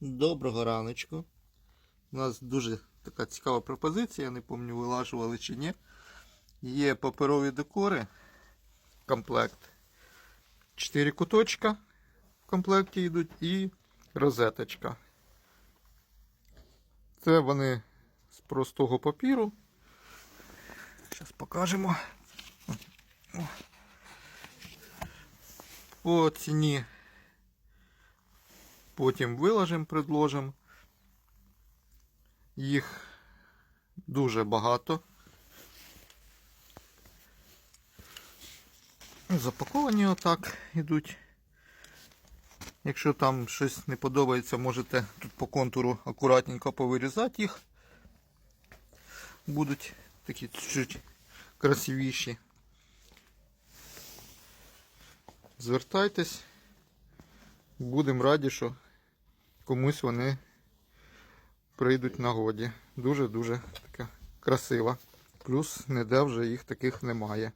Доброго раночку. У нас дуже така цікава пропозиція, не пам'ятаю, вилажували чи ні. Є паперові декори, комплект. Чотири куточка в комплекті йдуть і розеточка. Це вони з простого папіру. Зараз покажемо. По ціні потім виложимо, предложимо. Їх дуже багато. Запаковані отак ідуть. Якщо там щось не подобається, можете тут по контуру акуратненько повирізати їх. Будуть такі чуть красивіші. Звертайтесь. Будемо раді, що комусь вони прийдуть на годі. Дуже-дуже така красива. Плюс ніде вже їх таких немає.